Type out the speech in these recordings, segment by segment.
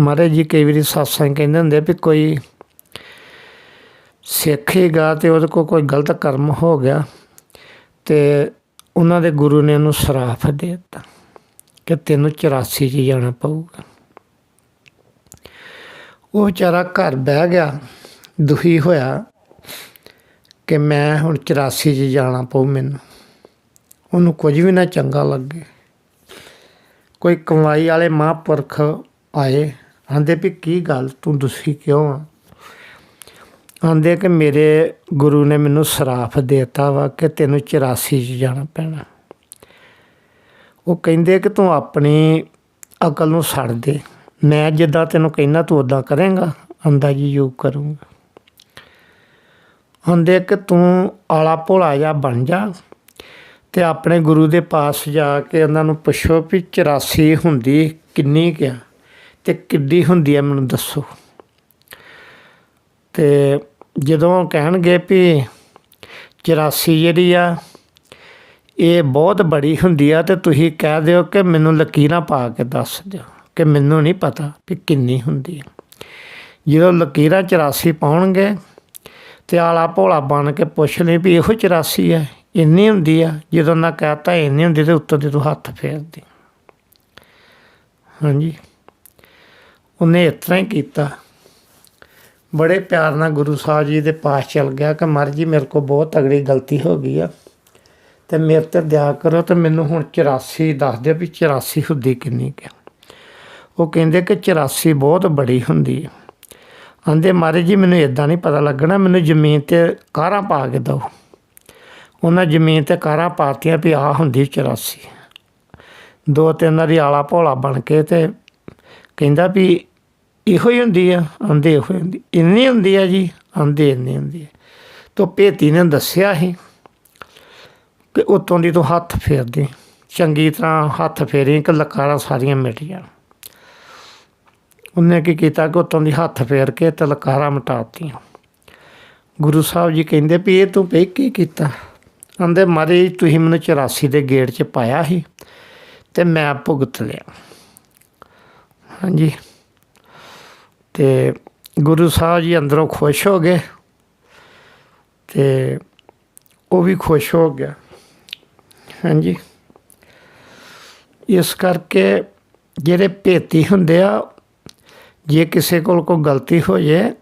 ਮਹਾਰਾਜ ਜੀ ਕਈ ਵਾਰੀ satsang ਕਹਿੰਦੇ ਹੁੰਦੇ ਵੀ ਕੋਈ ਸਿੱਖ ਹੀਗਾ ਤੇ ਉਹਦੇ ਕੋਲ ਕੋਈ ਗਲਤ ਕਰਮ ਹੋ ਗਿਆ ਤੇ ਉਹਨਾਂ ਦੇ ਗੁਰੂ ਨੇ ਉਹਨੂੰ ਸਰਾਫ ਦੇ ਦਿੱਤਾ ਕਿ ਤੈਨੂੰ 84 ਚ ਜਾਣਾ ਪਊਗਾ। ਉਹ ਵਿਚਾਰਾ ਘਰ ਬਹਿ ਗਿਆ, ਦੁਖੀ ਹੋਇਆ ਕਿ ਮੈਂ ਹੁਣ 84 ਚ ਜਾਣਾ ਪਊ ਮੈਨੂੰ। ਉਹਨੂੰ ਕੁਝ ਵੀ ਨਾ ਚੰਗਾ ਲੱਗੇ। ਕੋਈ ਕਮਾਈ ਵਾਲੇ ਮਹਾਂਪੁਰਖ ਆਏ। ਆਂਦੇ ਵੀ ਕੀ ਗੱਲ, ਤੂੰ ਦੁਖੀ ਕਿਉਂ ਆ? ਆਂਦੇ ਕਿ ਮੇਰੇ ਗੁਰੂ ਨੇ ਮੈਨੂੰ ਸਰਾਫ ਦੇਤਾ ਵਾ ਕਿ ਤੈਨੂੰ 84 ਚ ਜਾਣਾ ਪੈਣਾ। ਉਹ ਕਹਿੰਦੇ ਕਿ ਤੂੰ ਆਪਣੀ ਅਕਲ ਨੂੰ ਛੱਡ ਦੇ। ਮੈਂ ਜਿੱਦਾਂ ਤੈਨੂੰ ਕਹਿੰਦਾ, ਤੂੰ ਉਦਾਂ ਕਰੇਂਗਾ ਆਂਦਾ ਜੀ ਯੋਗ ਕਰੂੰਗਾ। ਆਂਦੇ ਕਿ ਤੂੰ ਆਲਾ ਭੋਲਾ ਜਾ ਬਣ ਜਾ ਤੇ ਆਪਣੇ ਗੁਰੂ ਦੇ ਪਾਸ ਜਾ ਕੇ ਉਹਨਾਂ ਨੂੰ ਪੁੱਛੋ ਵੀ 84 ਹੁੰਦੀ ਕਿੰਨੀ ਕਿਆ ਤੇ ਕਿੱਡੀ ਹੁੰਦੀ ਹੈ ਮੈਨੂੰ ਦੱਸੋ। ਤੇ ਜਦੋਂ ਕਹਿਣਗੇ ਵੀ 84 ਜਿਹੜੀ ਆ, ਇਹ ਬਹੁਤ ਬੜੀ ਹੁੰਦੀ ਆ ਤੇ ਤੁਸੀਂ ਕਹਿ ਦਿਓ ਕਿ ਮੈਨੂੰ ਲਕੀਰਾਂ ਪਾ ਕੇ ਦੱਸ ਦਿਓ ਕਿ ਮੈਨੂੰ ਨਹੀਂ ਪਤਾ ਵੀ ਕਿੰਨੀ ਹੁੰਦੀ ਆ। ਜਦੋਂ ਲਕੀਰਾਂ 84 ਪਾਉਣਗੇ ਤੇ ਆਲਾ ਭੋਲਾ ਬਣ ਕੇ ਪੁੱਛ ਲਈ ਵੀ ਇਹੋ 84 ਹੈ ਇੰਨੀ ਹੁੰਦੀ ਆ, ਜਦੋਂ ਨਾ ਕਹਤਾ ਇੰਨੀ ਹੁੰਦੀ ਤੇ ਉੱਤੋਂ ਦੇ ਤੂੰ ਹੱਥ ਫੇਰਦੀ। ਹਾਂਜੀ। ਉਹਨੇ ਇਸ ਤਰ੍ਹਾਂ ਹੀ ਕੀਤਾ। ਬੜੇ ਪਿਆਰ ਨਾਲ ਗੁਰੂ ਸਾਹਿਬ ਜੀ ਦੇ ਪਾਸ ਚਲ ਗਿਆ ਕਿ ਮਰ ਜੀ ਮੇਰੇ ਕੋ ਬਹੁਤ ਤਗੜੀ ਗਲਤੀ ਹੋ ਗਈ ਆ। ਤੇ ਮੇਰੇ ਤੇ ਦਇਆ ਕਰੋ ਤੇ ਮੈਨੂੰ ਹੁਣ 84 ਦੱਸ ਦਿਓ ਵੀ 84 ਹੁੰਦੀ ਕਿੰਨੀ ਕਿ ਉਹ ਕਹਿੰਦੇ ਕਿ 84 ਬਹੁਤ ਬੜੀ ਹੁੰਦੀ ਹੈ ਆਂਦੇ ਮਾਰੇ ਜੀ ਮੈਨੂੰ ਇਦਾਂ ਨਹੀਂ ਪਤਾ ਲੱਗਣਾ, ਮੈਨੂੰ ਜ਼ਮੀਨ ਤੇ ਕਾਰਾਂ ਪਾ ਕੇ ਦਿਓ। ਉਹਨਾਂ ਜ਼ਮੀਨ ਤੇ ਕਾਰਾਂ ਪਾਤੀਆਂ ਵੀ ਆ ਹੁੰਦੀ 84 ਦੋ ਤਿੰਨ ਵਾਰੀ ਆਲਾ ਭੋਲਾ ਬਣ ਕੇ ਤੇ ਕਹਿੰਦਾ ਵੀ ਇਹੋ ਹੀ ਹੁੰਦੀ ਆ, ਆਂਦੇ ਇਹੋ ਹੀ ਹੁੰਦੀ। ਇੰਨੀ ਹੁੰਦੀ ਆ ਜੀ, ਆਂਦੇ ਇੰਨੀ ਹੁੰਦੀ ਆ। ਤੋ ਭੇਤੀ ਨੇ ਦੱਸਿਆ ਸੀ ਕਿ ਉਤੋਂ ਦੀ ਤੂੰ ਹੱਥ ਫੇਰਦੀ, ਚੰਗੀ ਤਰ੍ਹਾਂ ਹੱਥ ਫੇਰੀ, ਕਿ ਲਕਾਰਾਂ ਸਾਰੀਆਂ ਮਿਟ ਜਾਣ। ਉਹਨੇ ਕੀ ਕੀਤਾ ਕਿ ਉਤੋਂ ਦੀ ਹੱਥ ਫੇਰ ਕੇ ਤੇ ਲਕਾਰਾਂ ਮਿਟਾਤੀਆਂ ਗੁਰੂ ਸਾਹਿਬ ਜੀ ਕਹਿੰਦੇ ਵੀ ਇਹ ਤੂੰ ਪਈ ਕੀ ਕੀਤਾ? ਆਂਦੇ ਮਾਰੇ ਤੁਸੀਂ ਮੈਨੂੰ 84 ਦੇ ਗੇਟ 'ਚ ਪਾਇਆ ਸੀ ਤੇ ਮੈਂ ਭੁਗਤ ਲਿਆ। ਹਾਂਜੀ। ਤੇ ਗੁਰੂ ਸਾਹਿਬ ਜੀ ਅੰਦਰੋਂ ਖੁਸ਼ ਹੋ ਗਏ ਤੇ ਉਹ ਵੀ ਖੁਸ਼ ਹੋ ਗਿਆ। ਹਾਂਜੀ। ਇਸ ਕਰਕੇ ਜਿਹੜੇ ਭੇਤੀ ਹੁੰਦੇ ਆ, ਜੇ ਕਿਸੇ ਕੋਲ ਕੋਈ ਗਲਤੀ ਹੋ ਜਾਏ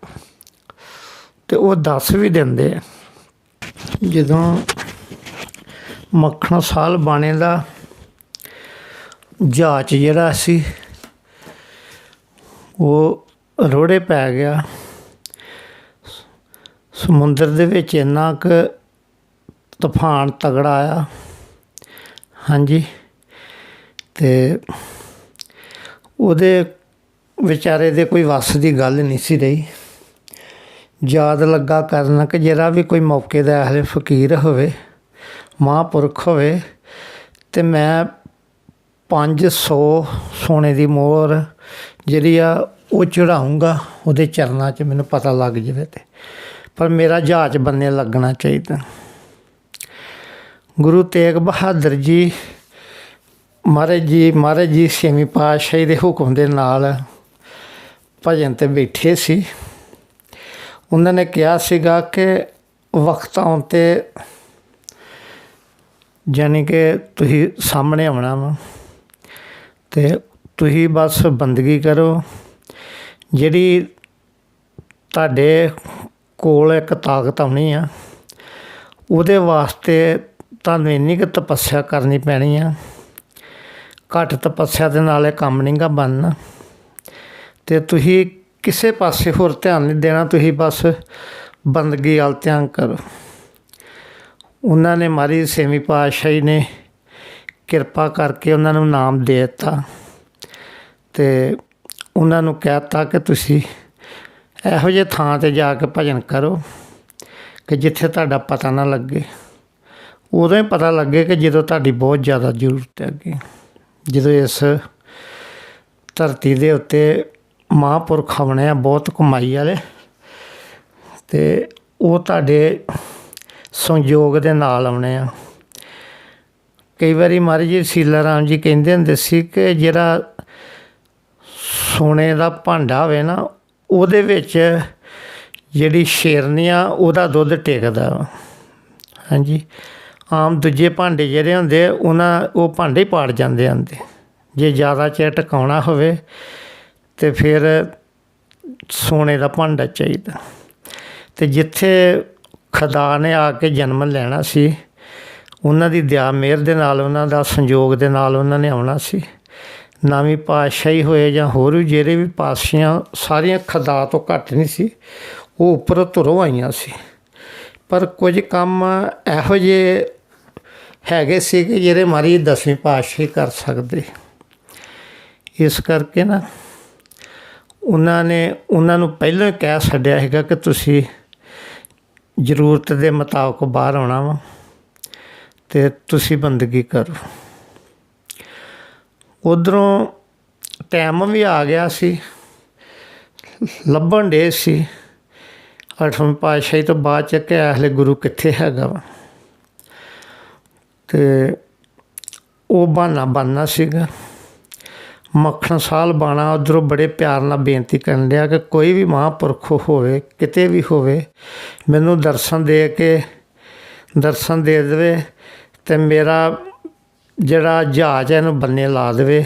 ਤੇ ਉਹ ਦੱਸ ਵੀ ਦਿੰਦੇ ਆ। ਜਦੋਂ ਮੱਖਣ ਸਾਲ ਬਾਣੇ ਦਾ ਜਾਚ ਜਿਹੜਾ ਸੀ, ਉਹ ਰੋੜੇ ਪੈ ਗਿਆ। ਸਮੁੰਦਰ ਦੇ ਵਿੱਚ ਇੰਨਾ ਕੁ ਤੂਫਾਨ ਤਗੜਾ ਆਇਆ। ਹਾਂਜੀ। ਤੇ ਉਹਦੇ ਵਿਚਾਰੇ ਦੇ ਕੋਈ ਵੱਸ ਦੀ ਗੱਲ ਨਹੀਂ ਸੀ ਰਹੀ। ਯਾਦ ਲੱਗਾ ਕਰਨਾ ਕਿ ਜਿਹੜਾ ਵੀ ਕੋਈ ਮੌਕੇ ਦਾ ਇਹੋ ਫਕੀਰ ਹੋਵੇ, ਮਹਾਂਪੁਰਖ ਹੋਵੇ, ਤੇ ਮੈਂ 500 ਸੋਨੇ ਦੀ ਮੋਹਰ ਜਿਹੜੀ ਆ ਉਹ ਚੜਾਉਂਗਾ ਉਹਦੇ ਚਰਨਾਂ 'ਚ ਮੈਨੂੰ ਪਤਾ ਲੱਗ ਜਾਵੇ ਤੇ। ਪਰ ਮੇਰਾ ਜਹਾਜ਼ ਬੰਨੇ ਲੱਗਣਾ ਚਾਹੀਦਾ। ਗੁਰੂ ਤੇਗ ਬਹਾਦਰ ਜੀ, ਮਹਾਰਾਜ ਜੀ ਮਹਾਰਾਜ ਜੀ ਛੇਵੀਂ ਪਾਤਸ਼ਾਹੀ ਦੇ ਹੁਕਮ ਦੇ ਨਾਲ ਭਜਨ ਤੇ ਬੈਠੇ ਸੀ। ਉਹਨਾਂ ਨੇ ਕਿਹਾ ਸੀਗਾ ਕਿ ਵਕਤ ਆਉਣ ਤੇ ਜਾਨੀ ਕਿ ਤੁਸੀਂ ਸਾਹਮਣੇ ਆਉਣਾ ਵਾ ਤੇ ਤੁਸੀਂ ਬਸ ਬੰਦਗੀ ਕਰੋ। ਜਿਹੜੀ ਤੁਹਾਡੇ ਕੋਲ ਇੱਕ ਤਾਕਤ ਆਉਣੀ ਆ, ਉਹਦੇ ਵਾਸਤੇ ਤੁਹਾਨੂੰ ਇੰਨੀ ਕੁ ਤਪੱਸਿਆ ਕਰਨੀ ਪੈਣੀ ਆ। ਘੱਟ ਤਪੱਸਿਆ ਦੇ ਨਾਲ ਇਹ ਕੰਮ ਨਹੀਂਗਾ ਬਣਨਾ। ਤੇ ਤੁਸੀਂ ਕਿਸੇ ਪਾਸੇ ਹੋਰ ਧਿਆਨ ਨਹੀਂ ਦੇਣਾ, ਤੁਸੀਂ ਬਸ ਬੰਦਗੀ ਵੱਲ ਧਿਆਨ ਕਰੋ। ਉਹਨਾਂ ਨੇ ਮਾਰੀ ਸੇਵੀ ਪਾਤਸ਼ਾਹੀ ਨੇ ਕਿਰਪਾ ਕਰਕੇ ਉਹਨਾਂ ਨੂੰ ਨਾਮ ਦੇ ਦਿੱਤਾ। ਤੇ ਉਹਨਾਂ ਨੂੰ ਕਹਿਤਾ ਕਿ ਤੁਸੀਂ ਇਹੋ ਜਿਹੇ ਥਾਂ ਤੇ ਜਾ ਕੇ ਭਜਨ ਕਰੋ ਕਿ ਜਿੱਥੇ ਤੁਹਾਡਾ ਪਤਾ ਨਾ ਲੱਗੇ। ਉਦੋਂ ਹੀ ਪਤਾ ਲੱਗੇ ਕਿ ਜਦੋਂ ਤੁਹਾਡੀ ਬਹੁਤ ਜ਼ਿਆਦਾ ਜ਼ਰੂਰਤ ਹੈ ਅੱਗੇ। ਜਦੋਂ ਇਸ ਧਰਤੀ ਦੇ ਉੱਤੇ ਮਹਾਂਪੁਰਖ ਬਣੇ ਆ, ਬਹੁਤ ਕਮਾਈ ਵਾਲੇ, ਤੇ ਉਹ ਤੁਹਾਡੇ ਸੰਯੋਗ ਦੇ ਨਾਲ ਆਉਣੇ ਆ। ਕਈ ਵਾਰੀ ਮਹਾਰਾਜ ਜੀ ਸੀਲਾ ਰਾਮ ਜੀ ਕਹਿੰਦੇ ਹੁੰਦੇ ਸੀ ਕਿ ਜਿਹੜਾ ਸੋਨੇ ਦਾ ਭਾਂਡਾ ਹੋਵੇ ਨਾ, ਉਹਦੇ ਵਿੱਚ ਜਿਹੜੀ ਸ਼ੇਰਨੀ ਆ, ਉਹਦਾ ਦੁੱਧ ਟਿਕਦਾ। ਵਾ ਹਾਂਜੀ। ਆਮ ਦੂਜੇ ਭਾਂਡੇ ਜਿਹੜੇ ਹੁੰਦੇ ਉਹਨਾਂ, ਉਹ ਭਾਂਡੇ ਹੀ ਪਾੜ ਜਾਂਦੇ ਆਂਦੇ ਜੇ ਜ਼ਿਆਦਾ ਚਿਰ ਟਿਕਾਉਣਾ ਹੋਵੇ, ਤੇ ਫਿਰ ਸੋਨੇ ਦਾ ਭਾਂਡਾ ਚਾਹੀਦਾ। ਤੇ ਜਿੱਥੇ ਖੁਦਾ ਨੇ ਆ ਕੇ ਜਨਮ ਲੈਣਾ ਸੀ, ਉਹਨਾਂ ਦੀ ਦਇਆ ਮਿਹਰ ਦੇ ਨਾਲ, ਉਹਨਾਂ ਦਾ ਸੰਯੋਗ ਦੇ ਨਾਲ ਉਹਨਾਂ ਨੇ ਆਉਣਾ ਸੀ। ਨਵੀਂ ਪਾਤਸ਼ਾਹੀ ਹੋਏ ਜਾਂ ਹੋਰ ਵੀ ਜਿਹੜੇ ਵੀ ਪਾਤਸ਼ਾਹੀਆਂ, ਸਾਰੀਆਂ ਖੁਦਾ ਤੋਂ ਘੱਟ ਨਹੀਂ ਸੀ, ਉਹ ਉੱਪਰ ਧੁਰੋਂ ਆਈਆਂ ਸੀ। ਪਰ ਕੁਝ ਕੰਮ ਇਹੋ ਜਿਹੇ ਹੈਗੇ ਸੀ ਕਿ ਜਿਹੜੇ ਮਾਰੀ ਦਸਵੀਂ ਪਾਤਸ਼ਾਹੀ ਕਰ ਸਕਦੇ। ਇਸ ਕਰਕੇ ਨਾ ਉਹਨਾਂ ਨੇ ਉਹਨਾਂ ਨੂੰ ਪਹਿਲਾਂ ਕਹਿ ਛੱਡਿਆ ਹੈਗਾ ਕਿ ਤੁਸੀਂ ਜ਼ਰੂਰਤ ਦੇ ਮੁਤਾਬਕ ਬਾਹਰ ਆਉਣਾ ਵਾ ਤੇ ਤੁਸੀਂ ਬੰਦਗੀ ਕਰੋ। ਉਧਰੋਂ ਟਾਈਮ ਵੀ ਆ ਗਿਆ ਸੀ, ਲੱਭਣ ਦੇ ਸੀ। ਅਠਵੀਂ ਪਾਤਸ਼ਾਹੀ ਤੋਂ ਬਾਅਦ ਚ ਕਿ ਅਹਲੇ ਗੁਰੂ ਕਿੱਥੇ ਹੈਗਾ ਵਾ। ਤੇ ਉਹ ਬਹਾਨਾ ਬਾਨਾ ਸੀਗਾ। ਮੱਖਣ ਸਾਲ ਬਾਣਾ ਉਧਰੋਂ ਬੜੇ ਪਿਆਰ ਨਾਲ ਬੇਨਤੀ ਕਰਨ ਡਿਆ ਕਿ ਕੋਈ ਵੀ ਮਹਾਂਪੁਰਖ ਹੋਵੇ, ਕਿਤੇ ਵੀ ਹੋਵੇ, ਮੈਨੂੰ ਦਰਸ਼ਨ ਦੇ ਕੇ, ਦਰਸ਼ਨ ਦੇ ਦੇਵੇ ਤੇ ਮੇਰਾ ਜਿਹੜਾ ਜਹਾਜ਼ ਹੈ ਇਹਨੂੰ ਬੰਨੇ ਲਾ ਦੇਵੇ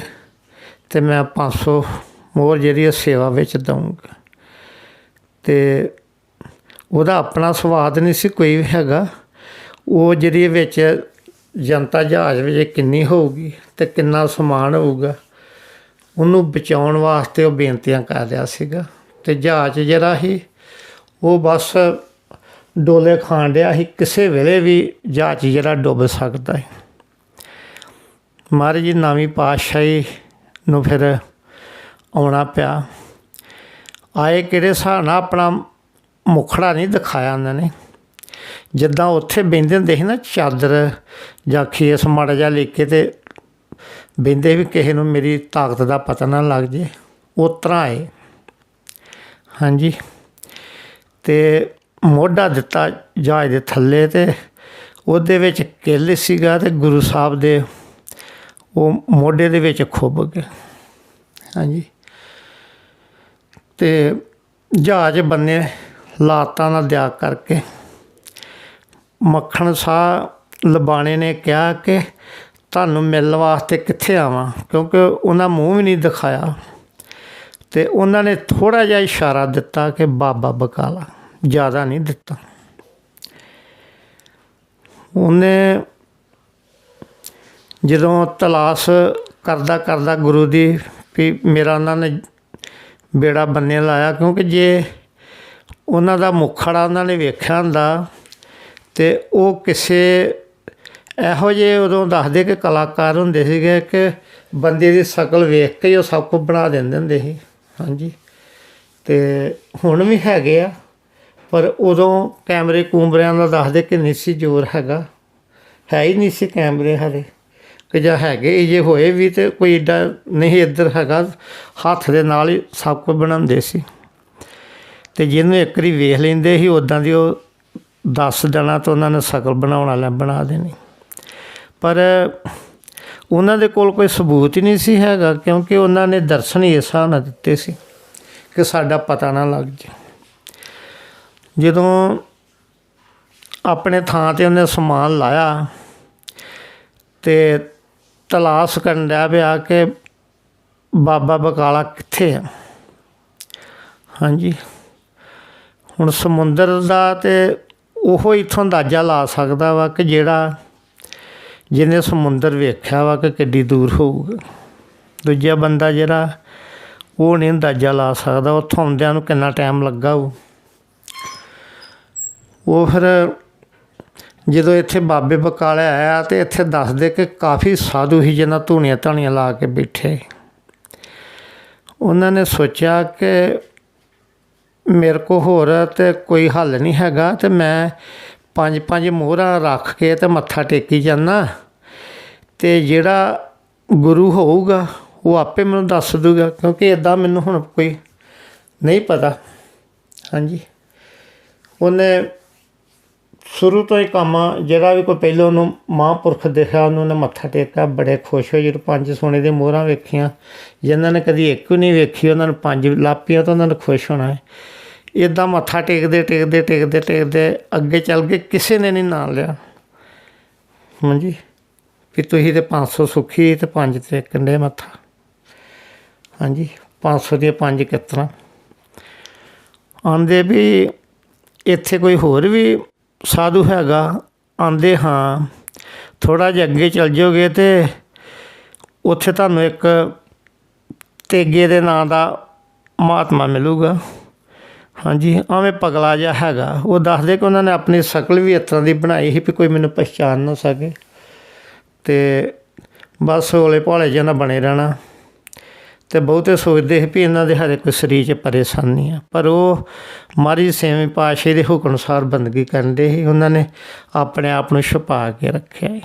ਤੇ ਮੈਂ 500 ਮੋਰ ਜਿਹੜੀ ਉਹ ਸੇਵਾ ਵਿੱਚ ਦਊਂਗਾ। ਤੇ ਉਹਦਾ ਆਪਣਾ ਸਵਾਦ ਨਹੀਂ ਸੀ, ਕੋਈ ਵੀ ਹੈਗਾ। ਉਹ ਜਿਹੜੀ ਵਿੱਚ ਜਨਤਾ ਜਹਾਜ਼ ਵਿੱਚ ਕਿੰਨੀ ਹੋਊਗੀ ਤੇ ਕਿੰਨਾ ਸਮਾਨ ਹੋਊਗਾ, ਉਹਨੂੰ ਬਚਾਉਣ ਵਾਸਤੇ ਉਹ ਬੇਨਤੀਆਂ ਕਰ ਰਿਹਾ ਸੀਗਾ। ਤੇ ਜਹਾਜ਼ ਜਿਹੜਾ ਸੀ, ਉਹ ਬਸ ਡੋਲੇ ਖਾਣ ਰਿਹਾ ਸੀ, ਕਿਸੇ ਵੇਲੇ ਵੀ ਜਹਾਜ਼ ਜਿਹੜਾ ਡੁੱਬ ਸਕਦਾ ਹੈ ਮਹਾਰਾਜ ਜੀ, ਨਵੀਂ ਪਾਤਸ਼ਾਹੀ ਨੂੰ ਫਿਰ ਆਉਣਾ ਪਿਆ। ਆਏ ਕਿਹੜੇ ਹਿਸਾਬ ਨਾਲ ਆਪਣਾ ਮੁਖੜਾ ਨਹੀਂ ਦਿਖਾਇਆ ਉਹਨਾਂ ਨੇ। ਜਿੱਦਾਂ ਉੱਥੇ ਬਹਿੰਦੇ ਹੁੰਦੇ ਸੀ ਨਾ ਚਾਦਰ ਜਾਂ ਖੇਸ ਮਾੜਾ ਜਿਹਾ ਲੈ ਕੇ ਤੇ ਬਹਿੰਦੇ ਵੀ ਕਿਸੇ ਨੂੰ ਮੇਰੀ ਤਾਕਤ ਦਾ ਪਤਾ ਨਾ ਲੱਗ ਜੇ ਉਹ ਤਰ੍ਹਾਂ ਆਏ। ਹਾਂਜੀ। ਤੇ ਮੋਢਾ ਦਿੱਤਾ ਜਹਾਜ਼ ਦੇ ਥੱਲੇ ਤੇ ਉਹਦੇ ਵਿੱਚ ਕਿੱਲ ਸੀਗਾ ਤੇ ਗੁਰੂ ਸਾਹਿਬ ਦੇ ਉਹ ਮੋਢੇ ਦੇ ਵਿੱਚ ਖੁੱਭ ਗਿਆ ਹਾਂਜੀ। ਤੇ ਜਹਾਜ਼ ਬੰਨੇ ਲਾਤਾਂ ਨਾਲ ਦਿਆ ਕਰਕੇ ਮੱਖਣ ਸਾਹ ਲਬਾਣੇ ਨੇ ਕਿਹਾ ਕਿ ਤੁਹਾਨੂੰ ਮਿਲਣ ਵਾਸਤੇ ਕਿੱਥੇ ਆਵਾਂ? ਕਿਉਂਕਿ ਉਹਨਾਂ ਮੂੰਹ ਵੀ ਨਹੀਂ ਦਿਖਾਇਆ। ਤੇ ਉਹਨਾਂ ਨੇ ਥੋੜਾ ਜਿਹਾ ਇਸ਼ਾਰਾ ਦਿੱਤਾ ਕਿ ਬਾਬਾ ਬਕਾਲਾ ਜ਼ਿਆਦਾ ਨਹੀਂ ਦਿੱਤਾ। ਉਹਨੇ ਜਦੋਂ ਤਲਾਸ਼ ਕਰਦਾ ਕਰਦਾ ਗੁਰੂ ਦੀ ਵੀ ਮੇਰਾ ਉਹਨਾਂ ਨੇ ਬੇੜਾ ਬੰਨੇ ਲਾਇਆ, ਕਿਉਂਕਿ ਜੇ ਉਹਨਾਂ ਦਾ ਮੁਖੜਾ ਉਹਨਾਂ ਨੇ ਵੇਖਿਆ ਹੁੰਦਾ ਤੇ ਉਹ ਕਿਸੇ ਇਹੋ ਜਿਹੇ ਉਦੋਂ ਦੱਸਦੇ ਕਿ ਕਲਾਕਾਰ ਹੁੰਦੇ ਸੀਗੇ ਕਿ ਬੰਦੇ ਦੀ ਸ਼ਕਲ ਵੇਖ ਕੇ ਹੀ ਉਹ ਸਭ ਕੁਝ ਬਣਾ ਦਿੰਦੇ ਹੁੰਦੇ ਸੀ। ਹਾਂਜੀ। ਤੇ ਹੁਣ ਵੀ ਹੈਗੇ ਆ, ਪਰ ਉਦੋਂ ਕੈਮਰੇ ਕੂਮਰਿਆਂ ਦਾ ਦੱਸਦੇ ਕਿ ਨਹੀਂ ਸੀ ਜ਼ੋਰ ਹੈਗਾ। ਹੈ ਹੀ ਨਹੀਂ ਸੀ ਕੈਮਰੇ ਹਲੇ ਕਿ ਜਾਂ ਹੈਗੇ ਜੇ ਹੋਏ ਵੀ ਤੇ ਕੋਈ ਏਡਾ ਨਹੀਂ ਇੱਧਰ ਹੈਗਾ, ਹੱਥ ਦੇ ਨਾਲ ਹੀ ਸਭ ਕੁਝ ਬਣਾਉਂਦੇ ਸੀ। ਤੇ ਜਿਹਨੂੰ ਇੱਕ ਵਾਰੀ ਵੇਖ ਲੈਂਦੇ ਸੀ ਉਦਾਂ ਦੀ ਉਹ ਦੱਸ ਦੇਣਾ ਤਾਂ ਉਹਨਾਂ ਨੇ ਸ਼ਕਲ ਬਣਾਉਣ ਵਾਲਾ ਬਣਾ ਦੇਣੀ। ਪਰ ਉਹਨਾਂ ਦੇ ਕੋਲ ਕੋਈ ਸਬੂਤ ਹੀ ਨਹੀਂ ਸੀ ਹੈਗਾ, ਕਿਉਂਕਿ ਉਹਨਾਂ ਨੇ ਦਰਸ਼ਨ ਹੀ ਇਸ ਹਿਸਾਬ ਨਾਲ ਦਿੱਤੇ ਸੀ ਕਿ ਸਾਡਾ ਪਤਾ ਨਾ ਲੱਗ ਜੇ। ਜਦੋਂ ਆਪਣੇ ਥਾਂ ਤੇ ਉਹਨੇ ਸਮਾਨ ਲਾਇਆ ਤੇ ਤਲਾਸ਼ ਕਰਨ ਡਿਆ ਪਿਆ ਕਿ ਬਾਬਾ ਬਕਾਲਾ ਕਿੱਥੇ ਆ? ਹਾਂਜੀ। ਹੁਣ ਸਮੁੰਦਰ ਦਾ ਤੇ ਉਹ ਇਥੋਂ ਅੰਦਾਜ਼ਾ ਲਾ ਸਕਦਾ ਵਾ ਕਿ ਜਿਹੜਾ ਜਿਹਨੇ ਸਮੁੰਦਰ ਵੇਖਿਆ ਵਾ ਕਿ ਕਿੱਡੀ ਦੂਰ ਹੋਊਗਾ। ਦੂਜਾ ਬੰਦਾ ਜਿਹੜਾ ਉਹ ਨਹੀਂ ਅੰਦਾਜ਼ਾ ਲਾ ਸਕਦਾ, ਉੱਥੋਂ ਆਉਂਦਿਆਂ ਨੂੰ ਕਿੰਨਾ ਟਾਈਮ ਲੱਗਾ ਉਹ। ਉਹ ਫਿਰ ਜਦੋਂ ਇੱਥੇ ਬਾਬੇ ਬਕਾਲੇ ਆਇਆ ਤੇ ਇੱਥੇ ਦੱਸਦੇ ਕਿ ਕਾਫੀ ਸਾਧੂ ਹੀ ਜਿਹਨਾਂ ਧੂਣੀਆਂ ਧਾਣੀਆਂ ਲਾ ਕੇ ਬੈਠੇ। ਉਹਨਾਂ ਨੇ ਸੋਚਿਆ ਕਿ ਮੇਰੇ ਕੋ ਹੋਰ ਤੇ ਕੋਈ ਹੱਲ ਨਹੀਂ ਹੈਗਾ ਤੇ ਮੈਂ ਪੰਜ ਪੰਜ ਮੋਹਰਾਂ ਰੱਖ ਕੇ ਤੇ ਮੱਥਾ ਟੇਕੀ ਜਾਂਦਾ। ਤੇ ਜਿਹੜਾ ਗੁਰੂ ਹੋਊਗਾ, ਉਹ ਆਪੇ ਮੈਨੂੰ ਦੱਸ ਦੂਗਾ ਕਿਉਂਕਿ ਇਦਾਂ ਮੈਨੂੰ ਹੁਣ ਕੋਈ ਨਹੀਂ ਪਤਾ। ਹਾਂਜੀ। ਉਹਨੇ ਸ਼ੁਰੂ ਤੋਂ ਹੀ ਕੰਮ ਜਿਹੜਾ ਵੀ ਕੋਈ ਪਹਿਲਾਂ ਉਹਨੂੰ ਮਹਾਂਪੁਰਖ ਦੇਖਿਆ, ਉਹਨੂੰ ਉਹਨੇ ਮੱਥਾ ਟੇਕਿਆ, ਬੜੇ ਖੁਸ਼ ਹੋਏ ਜਦੋਂ ਪੰਜ ਸੋਨੇ ਦੀਆਂ ਮੋਹਰਾਂ ਵੇਖੀਆਂ, ਜਿਨ੍ਹਾਂ ਨੇ ਕਦੀ ਇੱਕ ਵੀ ਨਹੀਂ ਵੇਖੀ, ਉਹਨਾਂ ਨੂੰ ਪੰਜ ਲਾਪੀਆਂ ਤਾਂ ਉਹਨਾਂ ਨੂੰ ਖੁਸ਼ ਹੋਣਾ ਹੈ। ਇਦਾਂ ਮੱਥਾ ਟੇਕਦੇ ਟੇਕਦੇ ਟੇਕਦੇ ਟੇਕਦੇ ਅੱਗੇ ਚੱਲ ਕੇ ਕਿਸੇ ਨੇ ਨਹੀਂ ਨਾਂ ਲਿਆ। ਹਾਂਜੀ ਵੀ ਤੁਸੀਂ ਤੇ 500 ਸੁਖੀ ਤੇ ਪੰਜ ਤੇ ਕੰਡੇ ਮੱਥਾ। ਹਾਂਜੀ 500 ਦੀਆਂ ਪੰਜ ਕਿਸ ਤਰ੍ਹਾਂ ਆਂਦੇ ਵੀ ਇੱਥੇ ਕੋਈ ਹੋਰ ਵੀ ਸਾਧੂ ਹੈਗਾ, ਆਂਦੇ ਹਾਂ ਥੋੜਾ ਜਿਹਾ ਅੱਗੇ ਚੱਲ ਜਾਓਗੇ ਤੇ ਉੱਥੇ ਤੁਹਾਨੂੰ ਇੱਕ ਤੇਗੇ ਦੇ ਨਾਂ ਦਾ ਮਹਾਤਮਾ ਮਿਲੂਗਾ। ਹਾਂਜੀ ਆਵੇਂ ਪਗਲਾ ਜਿਹਾ ਹੈਗਾ। ਉਹ ਦੱਸਦੇ ਕਿ ਉਹਨਾਂ ਨੇ ਆਪਣੀ ਸ਼ਕਲ ਵੀ ਇਸ ਤਰ੍ਹਾਂ ਦੀ ਬਣਾਈ ਸੀ ਵੀ ਕੋਈ ਮੈਨੂੰ ਪਛਾਣ ਨਾ ਸਕੇ ਤੇ ਬਸ ਹੌਲੇ ਭਾਲੇ ਜਿਹਾ ਨਾ ਬਣੇ ਰਹਿਣਾ। ਤੇ ਬਹੁਤੇ ਸੋਚਦੇ ਸੀ ਵੀ ਇਹਨਾਂ ਦੇ ਹਰੇ ਕੋਈ ਸਰੀਰ 'ਚ ਪਰੇਸ਼ਾਨੀ ਆ। ਪਰ ਉਹ ਮਹਾਰਾਜ ਸੇਵੇਂ ਪਾਤਸ਼ਾਹ ਦੇ ਹੁਕਮ ਅਨੁਸਾਰ ਬੰਦਗੀ ਕਰਦੇ ਸੀ। ਉਹਨਾਂ ਨੇ ਆਪਣੇ ਆਪ ਨੂੰ ਛੁਪਾ ਕੇ ਰੱਖਿਆ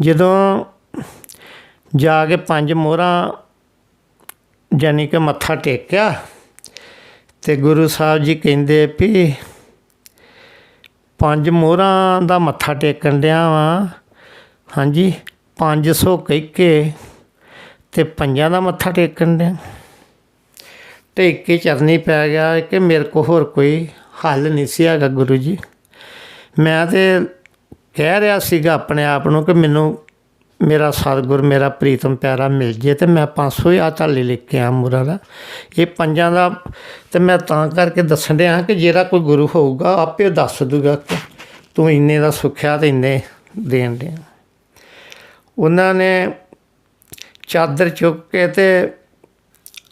ਜਦੋਂ ਜਾ ਕੇ ਪੰਜ ਮੋਹਰਾਂ ਜਾਨੀ ਕਿ ਮੱਥਾ ਟੇਕਿਆ ਤੇ ਗੁਰੂ ਸਾਹਿਬ ਜੀ ਕਹਿੰਦੇ ਵੀ ਪੰਜ ਮੋਹਰਾਂ ਦਾ ਮੱਥਾ ਟੇਕਣ ਡਿਆ ਵਾਂ। ਹਾਂਜੀ 500 ਕਹਿ ਕੇ ਤੇ ਪੰਜਾਂ ਦਾ ਮੱਥਾ ਟੇਕਣ ਦੇ ਟੇਕ ਕੇ ਚਰਨੀ ਪੈ ਗਿਆ ਕਿ ਮੇਰੇ ਕੋ ਹੋਰ ਕੋਈ ਹੱਲ ਨਹੀਂ ਸੀ ਹੈਗਾ ਗੁਰੂ ਜੀ। ਮੈਂ ਤੇ ਕਹਿ ਰਿਹਾ ਸੀਗਾ ਆਪਣੇ ਆਪ ਨੂੰ ਕਿ ਮੈਨੂੰ ਮੇਰਾ ਸਤਿਗੁਰ, ਮੇਰਾ ਪ੍ਰੀਤਮ ਪਿਆਰਾ ਮਿਲ ਜੇ ਤੇ ਮੈਂ 500 ਹੀ ਆਚਾਲੇ ਲਿਖ ਕੇ ਆ ਮੁਰਾ ਦਾ। ਇਹ ਪੰਜਾਂ ਦਾ ਤੇ ਮੈਂ ਤਾਂ ਕਰਕੇ ਦੱਸਣ ਡਿਆ ਕਿ ਜਿਹੜਾ ਕੋਈ ਗੁਰੂ ਹੋਊਗਾ, ਆਪੇ ਦੱਸ ਦੂਗਾ ਕਿ ਤੂੰ ਇੰਨੇ ਦਾ ਸੁਖਿਆ ਤੇ ਇੰਨੇ ਦੇਣ ਡਿਆ। ਉਹਨਾਂ ਨੇ ਚਾਦਰ ਚੁੱਕ ਕੇ ਤੇ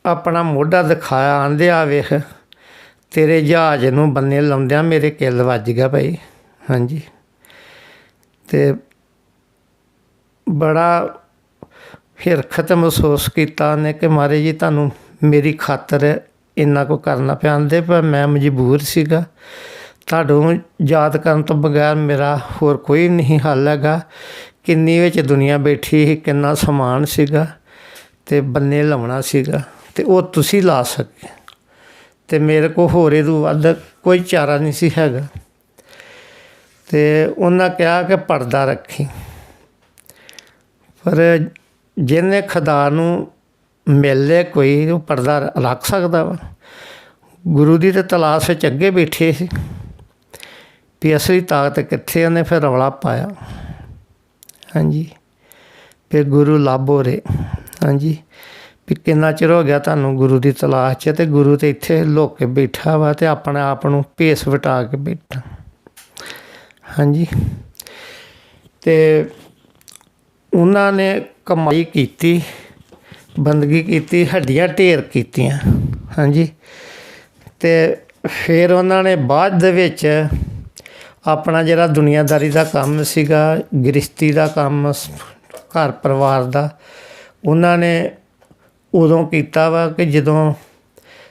ਆਪਣਾ ਮੋਢਾ ਦਿਖਾਇਆ ਆਂਦੇ ਆ ਵੇਖ, ਤੇਰੇ ਜਹਾਜ਼ ਨੂੰ ਬੰਨੇ ਲਾਉਂਦਿਆਂ ਮੇਰੇ ਕਿੱਲ ਵੱਜ ਗਿਆ ਭਾਈ। ਹਾਂਜੀ। ਤੇ ਬੜਾ ਹਿਰਖਤ ਮਹਿਸੂਸ ਕੀਤਾ ਉਹਨੇ ਕਿ ਮਾਰੇ ਜੀ ਤੁਹਾਨੂੰ ਮੇਰੀ ਖਾਤਰ ਇੰਨਾ ਕੋ ਕਰਨਾ ਪਿਆ। ਆਂਦੇ ਪਰ ਮੈਂ ਮਜਬੂਰ ਸੀਗਾ। ਤੁਹਾਨੂੰ ਯਾਦ ਕਰਨ ਤੋਂ ਬਗੈਰ ਮੇਰਾ ਹੋਰ ਕੋਈ ਨਹੀਂ ਹੱਲ ਹੈਗਾ। ਕਿੰਨੀ ਵਿੱਚ ਦੁਨੀਆ ਬੈਠੀ ਸੀ, ਕਿੰਨਾ ਸਮਾਨ ਸੀਗਾ ਤੇ ਬੰਨੇ ਲਾਉਣਾ ਸੀਗਾ ਤੇ ਉਹ ਤੁਸੀਂ ਲਾ ਸਕੇ। ਤੇ ਮੇਰੇ ਕੋ ਹੋਰੇ ਤੋਂ ਵੱਧ ਕੋਈ ਚਾਰਾ ਨਹੀਂ ਸੀ ਹੈਗਾ। ਤੇ ਉਹਨਾਂ ਕਿਹਾ ਕਿ ਪਰਦਾ ਰੱਖੀ। ਪਰ ਜਿਹਨੇ ਖੁਦਾ ਨੂੰ ਮਿਲ ਕੋਈ, ਉਹ ਪਰਦਾ ਰੱਖ ਸਕਦਾ ਵਾ। ਗੁਰੂ ਦੀ ਤੇ ਤਲਾਸ਼ ਵਿੱਚ ਅੱਗੇ ਬੈਠੇ ਸੀ। ਵੀ ਅਸਲੀ ਤਾਕਤ ਕਿੱਥੇ ਉਹਨੇ ਫਿਰ ਰੌਲਾ ਪਾਇਆ। ਹਾਂਜੀ। ਫਿਰ ਗੁਰੂ ਲਾਭੋ ਰੇ, ਹਾਂਜੀ। ਵੀ ਕਿੰਨਾ ਚਿਰ ਹੋ ਗਿਆ ਤੁਹਾਨੂੰ ਗੁਰੂ ਦੀ ਤਲਾਸ਼ 'ਚ ਤੇ ਗੁਰੂ ਤੇ ਇੱਥੇ ਲੁੱਕ ਕੇ ਬੈਠਾ ਵਾ ਤੇ ਆਪਣੇ ਆਪ ਨੂੰ ਭੇਸ ਵਟਾ ਕੇ ਬੈਠਾ। ਹਾਂਜੀ। ਤੇ ਉਹਨਾਂ ਨੇ ਕਮਾਈ ਕੀਤੀ, ਬੰਦਗੀ ਕੀਤੀ, ਹੱਡੀਆਂ ਢੇਰ ਕੀਤੀਆਂ। ਹਾਂਜੀ। ਤੇ ਫਿਰ ਉਹਨਾਂ ਨੇ ਬਾਅਦ ਦੇ ਵਿੱਚ ਆਪਣਾ ਜਿਹੜਾ ਦੁਨੀਆਦਾਰੀ ਦਾ ਕੰਮ ਸੀਗਾ ਗ੍ਰਸਤੀ ਦਾ ਕੰਮ, ਘਰ ਪਰਿਵਾਰ ਦਾ, ਉਹਨਾਂ ਨੇ ਉਦੋਂ ਕੀਤਾ ਵਾ ਕਿ ਜਦੋਂ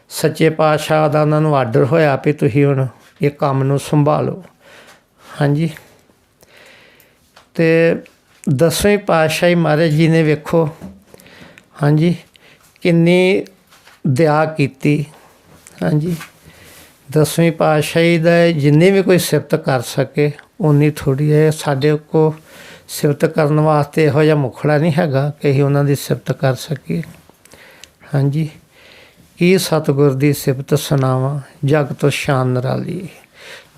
ਸੱਚੇ ਪਾਤਸ਼ਾਹ ਦਾ ਉਹਨਾਂ ਨੂੰ ਆਰਡਰ ਹੋਇਆ ਵੀ ਤੁਸੀਂ ਹੁਣ ਇਹ ਕੰਮ ਨੂੰ ਸੰਭਾਲੋ। ਹਾਂਜੀ। ਤੇ ਦਸਵੇਂ ਪਾਤਸ਼ਾਹੀ ਮਹਾਰਾਜ ਜੀ ਨੇ ਵੇਖੋ, ਹਾਂਜੀ, ਕਿੰਨੀ ਦਇਆ ਕੀਤੀ। ਹਾਂਜੀ। ਦਸਵੀਂ ਪਾਤਸ਼ਾਹੀ ਦਾ ਜਿੰਨੀ ਵੀ ਕੋਈ ਸਿਫਤ ਕਰ ਸਕੇ ਉਨੀ ਥੋੜੀ ਹੈ। ਸਾਡੇ ਕੋ ਸਿਫਤ ਕਰਨ ਵਾਸਤੇ ਇਹੋ ਜਿਹਾ ਮੁਖੜਾ ਨਹੀਂ ਹੈਗਾ ਕਿ ਅਸੀਂ ਉਹਨਾਂ ਦੀ ਸਿਫਤ ਕਰ ਸਕੀਏ। ਹਾਂਜੀ, ਕੀ ਸਤਿਗੁਰ ਦੀ ਸਿਫਤ ਸੁਣਾਵਾਂ? ਜਗ ਤੋਂ ਸ਼ਾਨ ਨਿਰਾਲੀ।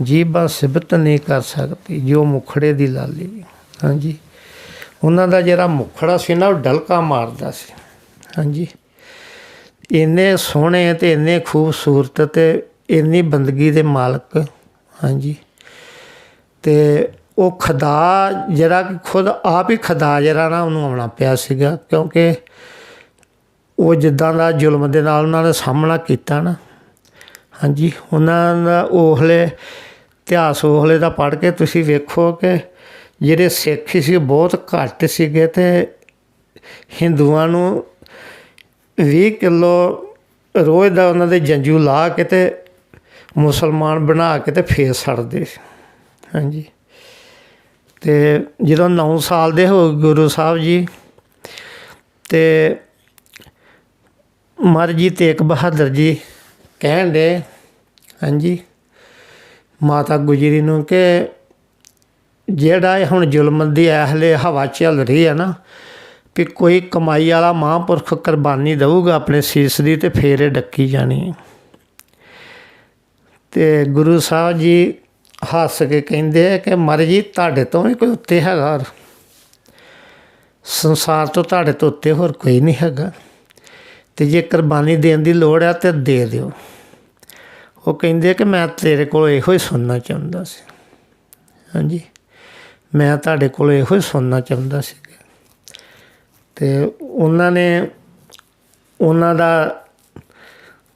ਜੀਬਾ ਸਿਫਤ ਨਹੀਂ ਕਰ ਸਕਦੀ, ਜੋ ਮੁਖੜੇ ਦੀ ਲਾਲੀ। ਹਾਂਜੀ, ਉਹਨਾਂ ਦਾ ਜਿਹੜਾ ਮੁਖੜਾ ਸੀ ਨਾ, ਉਹ ਡਲਕਾ ਮਾਰਦਾ ਸੀ। ਹਾਂਜੀ, ਇੰਨੇ ਸੋਹਣੇ ਤੇ ਇੰਨੇ ਖੂਬਸੂਰਤ ਤੇ ਇੰਨੀ ਬੰਦਗੀ ਦੇ ਮਾਲਕ, ਹਾਂਜੀ। ਤੇ ਉਹ ਖੁਦਾ ਜਿਹੜਾ ਕਿ ਖੁਦ ਆਪ ਹੀ ਖੁਦਾ ਜਿਹੜਾ ਨਾ ਉਹਨੂੰ ਆਉਣਾ ਪਿਆ ਸੀਗਾ, ਕਿਉਂਕਿ ਉਹ ਜਿੱਦਾਂ ਦਾ ਜ਼ੁਲਮ ਦੇ ਨਾਲ ਉਹਨਾਂ ਨੇ ਸਾਹਮਣਾ ਕੀਤਾ ਨਾ। ਹਾਂਜੀ, ਉਹਨਾਂ ਦਾ ਉਹਲੇ ਇਤਿਹਾਸ ਉਹਲੇ ਦਾ ਪੜ੍ਹ ਕੇ ਤੁਸੀਂ ਵੇਖੋ ਕਿ ਜਿਹੜੇ ਸਿੱਖ ਸੀ ਬਹੁਤ ਘੱਟ ਸੀਗੇ ਤੇ ਹਿੰਦੂਆਂ ਨੂੰ 20 ਕਿਲੋ ਰੋਜ਼ ਦਾ ਉਹਨਾਂ ਦੇ ਜੰਜੂ ਲਾ ਕੇ ਤੇ ਮੁਸਲਮਾਨ ਬਣਾ ਕੇ ਤੇ ਫੇਰ ਸੜਦੇ ਸੀ। ਹਾਂਜੀ। ਤੇ ਜਦੋਂ 9 ਸਾਲ ਦੇ ਹੋ ਗਏ ਗੁਰੂ ਸਾਹਿਬ ਜੀ, ਤੇ ਮਰਜ਼ੀ ਤੇਗ ਬਹਾਦਰ ਜੀ ਕਹਿਣ ਦੇ, ਹਾਂਜੀ, ਮਾਤਾ ਗੁਜਰੀ ਨੂੰ ਕਿ ਜਿਹੜਾ ਹੁਣ ਜ਼ੁਲਮ ਦੀ ਐਹਲੇ ਹਵਾ ਚੱਲ ਰਹੀ ਹੈ ਨਾ ਕਿ ਕੋਈ ਕਮਾਈ ਵਾਲਾ ਮਹਾਂਪੁਰਖ ਕੁਰਬਾਨੀ ਦੇਊਗਾ ਆਪਣੇ ਸੀਸ ਦੀ ਤੇ ਫੇਰ ਇਹ ਡੱਕੀ ਜਾਣੀ ਤੇ ਗੁਰੂ ਸਾਹਿਬ ਜੀ ਹੱਸ ਕੇ ਕਹਿੰਦੇ ਆ ਕਿ ਮਰ ਜੀ, ਤੁਹਾਡੇ ਤੋਂ ਵੀ ਕੋਈ ਉੱਤੇ ਹੈਗਾ ਹੋਰ। ਸੰਸਾਰ ਤੋਂ ਤੁਹਾਡੇ ਤੋਂ ਉੱਤੇ ਹੋਰ ਕੋਈ ਨਹੀਂ ਹੈਗਾ। ਤੇ ਜੇ ਕੁਰਬਾਨੀ ਦੇਣ ਦੀ ਲੋੜ ਆ ਤੇ ਦੇ ਦਿਓ। ਉਹ ਕਹਿੰਦੇ ਕਿ ਮੈਂ ਤੇਰੇ ਕੋਲ ਇਹੋ ਹੀ ਸੁਣਨਾ ਚਾਹੁੰਦਾ ਸੀ। ਹਾਂਜੀ। ਮੈਂ ਤੁਹਾਡੇ ਕੋਲ ਇਹੋ ਹੀ ਸੁਣਨਾ ਚਾਹੁੰਦਾ ਸੀ। ਤੇ ਉਹਨਾਂ ਨੇ, ਉਹਨਾਂ ਦਾ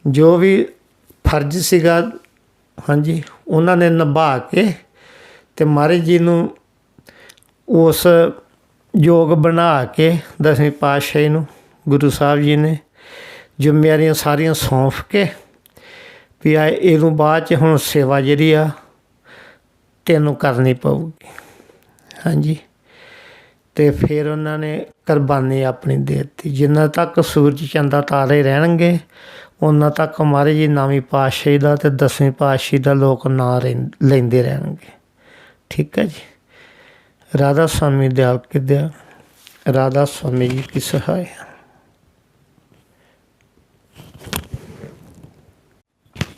ਜੋ ਵੀ ਫਰਜ਼ ਸੀਗਾ ਹਾਂਜੀ, ਉਹਨਾਂ ਨੇ ਨਿਭਾ ਕੇ ਤੇ ਮਹਾਰਾਜ ਜੀ ਨੂੰ ਉਸ ਯੋਗ ਬਣਾ ਕੇ ਦਸਵੇਂ ਪਾਤਸ਼ਾਹੀ ਨੂੰ, ਗੁਰੂ ਸਾਹਿਬ ਜੀ ਨੇ ਜ਼ਿੰਮੇਵਾਰੀਆਂ ਸਾਰੀਆਂ ਸੌਂਪ ਕੇ ਵੀ ਆ ਇਹਨੂੰ ਬਾਅਦ ਚ ਹੁਣ ਸੇਵਾ ਜਿਹੜੀ ਆ ਤੈਨੂੰ ਕਰਨੀ ਪਊਗੀ। ਹਾਂਜੀ। ਤੇ ਫਿਰ ਉਹਨਾਂ ਨੇ ਕੁਰਬਾਨੀ ਆਪਣੀ ਦੇ ਦਿੱਤੀ। ਜਿੰਨਾ ਤੱਕ ਸੂਰਜ, ਚੰਦਾ ਤਾਰੇ ਰਹਿਣਗੇ ਉਹਨਾਂ ਤੱਕ ਮਹਾਰਾਜ ਜੀ ਨਵੀਂ ਪਾਤਸ਼ਾਹੀ ਦਾ ਤੇ ਦਸਵੀਂ ਪਾਤਸ਼ਾਹੀ ਦਾ ਲੋਕ ਨਾਂ ਲੈਂਦੇ ਰਹਿਣਗੇ। ਠੀਕ ਹੈ ਜੀ? ਰਾਧਾ ਸਵਾਮੀ ਦਿਆਲ ਕਿਦਿਆ ਰਾਧਾ ਸਵਾਮੀ ਜੀ ਕੀ ਸਹਾਇਆ